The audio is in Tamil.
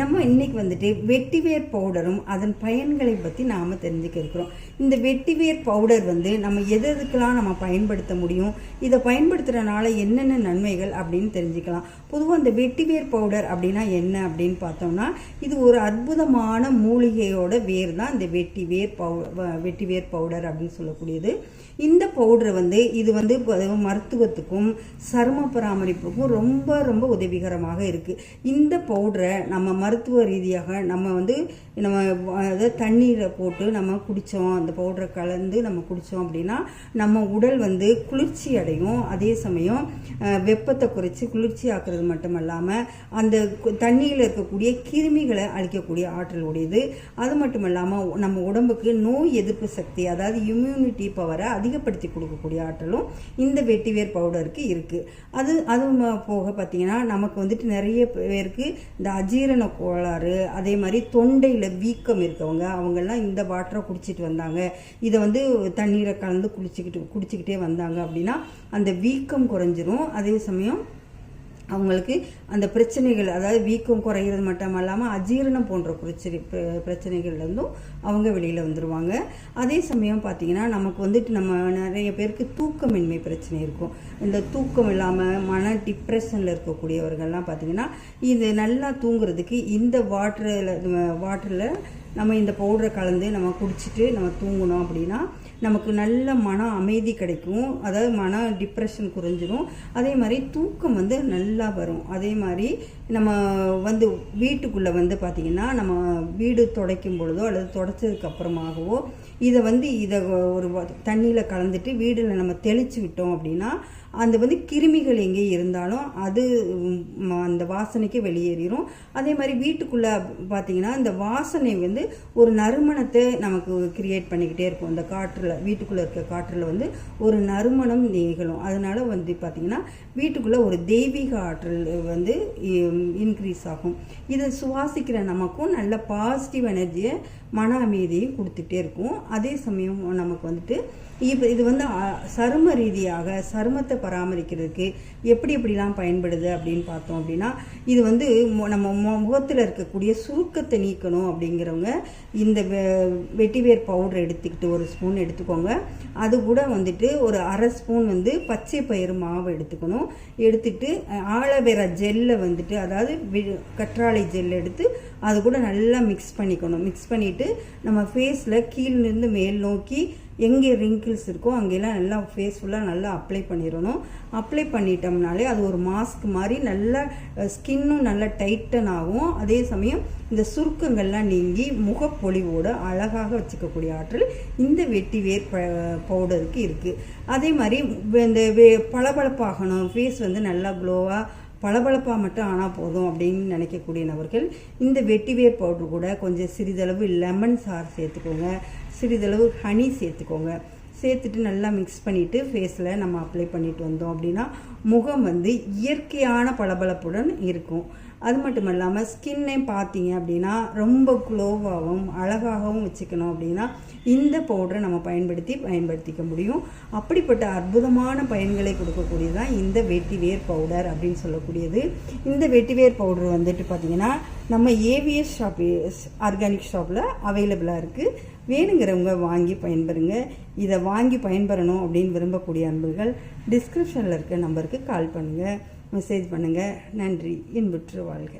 நம்ம இன்னைக்கு வந்துட்டு வெட்டிவேர் பவுடரும் அதன் பயன்களை பற்றி நாம் தெரிஞ்சுக்க இருக்கிறோம். இந்த வெட்டிவேர் பவுடர் வந்து நம்ம எது எதுக்கெல்லாம் நம்ம பயன்படுத்த முடியும் இதை பயன்படுத்துகிறனால என்னென்ன நன்மைகள் அப்படின்னு தெரிஞ்சுக்கலாம். பொதுவாக இந்த வெட்டிவேர் பவுடர் அப்படின்னா என்ன அப்படின்னு பார்த்தோம்னா இது ஒரு அற்புதமான மூலிகையோட வேர் தான் இந்த வெட்டிவேர் பவு வெட்டிவேர் பவுடர் அப்படின்னு சொல்லக்கூடியது. இந்த பவுடர் வந்து இது வந்து மருத்துவத்துக்கும் சரும பராமரிப்புக்கும் ரொம்ப ரொம்ப உதவிகரமாக இருக்குது இந்த பவுடரை நம்ம மருத்துவ ரீதியாக நம்ம வந்து நம்ம அதாவது தண்ணீரை போட்டு நம்ம குடித்தோம் அந்த பவுடரை கலந்து நம்ம குடித்தோம் அப்படின்னா நம்ம உடல் வந்து குளிர்ச்சி அடையும். அதே சமயம் வெப்பத்தை குறைச்சி குளிர்ச்சி ஆக்குறது மட்டும் இல்லாமல் அந்த தண்ணியில் இருக்கக்கூடிய கிருமிகளை அழிக்கக்கூடிய ஆற்றல் உடையது. அது மட்டும் இல்லாமல் நம்ம உடம்புக்கு நோய் எதிர்ப்பு சக்தி அதாவது இம்யூனிட்டி பவரை அதிகப்படுத்தி கொடுக்கக்கூடிய ஆற்றலும் இந்த வெட்டிவேர் பவுடருக்கு இருக்குது அது அது போக பார்த்தீங்கன்னா நமக்கு வந்துட்டு நிறைய பேருக்கு இந்த அஜீரண கோளாறு அதே மாதிரி தொண்டையில் வீக்கம் இருக்கவங்க அவங்கெல்லாம் இந்த வாட்டரை குடிச்சிட்டு வந்தாங்க. இதை வந்து தண்ணீரை கலந்து குளிச்சுக்கிட்டு குடிச்சிக்கிட்டே வந்தாங்க அப்படின்னா அந்த வீக்கம் குறைஞ்சிரும். அதே சமயம் அவங்களுக்கு அந்த பிரச்சனைகள் அதாவது வீக்கம் குறையிறது மட்டும் இல்லாமல் அஜீரணம் போன்ற பிரச்சனை பிரச்சனைகள்லேருந்தும் அவங்க வெளியில் வந்துடுவாங்க அதே சமயம் பார்த்தீங்கன்னா நமக்கு வந்துட்டு நம்ம நிறைய பேருக்கு தூக்கமின்மை பிரச்சனை இருக்கும். இந்த தூக்கம் இல்லாமல் மன டிப்ரெஷனில் இருக்கக்கூடியவர்கள்லாம் பார்த்தீங்கன்னா இது நல்லா தூங்குறதுக்கு இந்த வாட்டரில் வாட்டரில் நம்ம இந்த பவுடரை கலந்து நம்ம குடிச்சிட்டு நம்ம தூங்கணும் அப்படின்னா நமக்கு நல்ல மன அமைதி கிடைக்கும். அதாவது மன டிப்ரெஷன் குறைஞ்சிரும். அதே மாதிரி தூக்கம் வந்து நல்லா வரும். அதே மாதிரி நம்ம வந்து வீட்டுக்குள்ளே வந்து பார்த்திங்கன்னா நம்ம வீடு துடைக்கும் பொழுதோ அல்லது துடைச்சதுக்கு அப்புறமாகவோ இதை வந்து இதை ஒரு தண்ணியில் கலந்துட்டு வீடில் நம்ம தெளித்து விட்டோம் அப்படின்னா அந்த வந்து கிருமிகள் எங்கே இருந்தாலும் அது அந்த வாசனைக்கு வெளியேறிடும் அதே மாதிரி வீட்டுக்குள்ளே பார்த்தீங்கன்னா இந்த வாசனை வந்து ஒரு நறுமணத்தை நமக்கு கிரியேட் பண்ணிக்கிட்டே இருக்கும். அந்த காற்றில் வீட்டுக்குள்ளே இருக்க காற்றில் வந்து ஒரு நறுமணம் நிகழும் அதனால் வந்து பார்த்திங்கன்னா வீட்டுக்குள்ளே ஒரு தெய்வீக ஆற்றல் வந்து இன்க்ரீஸ் ஆகும். இதை சுவாசிக்கிற நமக்கும் நல்ல பாசிட்டிவ் எனர்ஜியை மன அமைதியும் கொடுத்துட்டே இருக்கும். அதே சமயம் நமக்கு வந்துட்டு இப்போ இது வந்து சரும ரீதியாக சருமத்தை பராமரிக்கிறதுக்கு எப்படி எப்படிலாம் பயன்படுது அப்படின்னு பார்த்தோம் அப்படின்னா இது வந்து மு- நம்ம மு- முகத்தில் இருக்கக்கூடிய சுருக்கத்தை நீக்கணும் அப்படிங்கிறவங்க இந்த வெ- வெட்டிவேர் பவுடர் எடுத்துக்கிட்டு ஒரு ஸ்பூன் எடுத்துக்கோங்க. அது கூட வந்துட்டு ஒரு அரை ஸ்பூன் வந்து பச்சை பயிறு மாவு எடுத்துக்கணும். எடுத்துட்டு ஆலோவேரா ஜெல்லை வந்துட்டு அதாவது கற்றாழை ஜெல் எடுத்து அது கூட நல்லா மிக்ஸ் பண்ணிக்கணும். மிக்ஸ் பண்ணிவிட்டு நம்ம ஃபேஸில் கீழிருந்து மேல் நோக்கி எங்கே ரிங்கிள்ஸ் இருக்கோ அங்கெல்லாம் நல்லா ஃபேஸ் ஃபுல்லாக நல்லா அப்ளை பண்ணிடணும். அப்ளை பண்ணிட்டோம்னாலே அது ஒரு மாஸ்க் மாதிரி நல்லா ஸ்கின்னும் நல்லா டைட்டன் ஆகும். அதே சமயம் இந்த சுருக்கங்கள்லாம் நீங்கி முகப்பொலிவோட அழகாக வச்சுக்கக்கூடிய ஆற்றல் இந்த வெட்டி வேர் பவுடருக்கு இருக்குது அதே மாதிரி இந்த வே- பளபளப்பாகணும். ஃபேஸ் வந்து நல்லா க்ளோவாக பளபளப்பாக மட்டும் ஆனால் போதும் அப்படின்னு நினைக்கக்கூடிய நபர்கள் இந்த வெட்டிவேர் பவுடர் கூட கொஞ்சம் சிறிதளவு லெமன் சாறு சேர்த்துக்கோங்க சிறிதளவு ஹனி சேர்த்துக்கோங்க. சேர்த்துட்டு நல்லா மிக்ஸ் பண்ணிவிட்டு ஃபேஸில் நம்ம அப்ளை பண்ணிட்டு வந்தோம் அப்படின்னா முகம் வந்து இயற்கையான பளபளப்புடன் இருக்கும். அது மட்டும் இல்லாமல் ஸ்கின்னே பார்த்தீங்க அப்படின்னா ரொம்ப க்ளோவாகவும் அழகாகவும் வச்சுக்கணும் அப்படின்னா இந்த பவுடரை நம்ம பயன்படுத்தி பயன்படுத்திக்க முடியும். அப்படிப்பட்ட அற்புதமான பயன்களை கொடுக்கக்கூடியது தான் இந்த வெட்டிவேர் பவுடர் அப்படின்னு சொல்லக்கூடியது. இந்த வெட்டிவேர் பவுடர் வந்துட்டு பார்த்தீங்கன்னா நம்ம ஏவிஎஸ் ஷாப் ஆர்கானிக் ஷாப்பில் அவைலபிளாக இருக்குது வேணுங்கிறவங்க வாங்கி பயன்பெறுங்க. இதை வாங்கி பயன்பெறணும் அப்படின்னு விரும்பக்கூடிய அன்புகள் டிஸ்கிரிப்ஷனில் இருக்க நம்பருக்கு கால் பண்ணுங்கள் மெசேஜ் பண்ணுங்கள் நன்றி. இன்புற்று வாழ்க.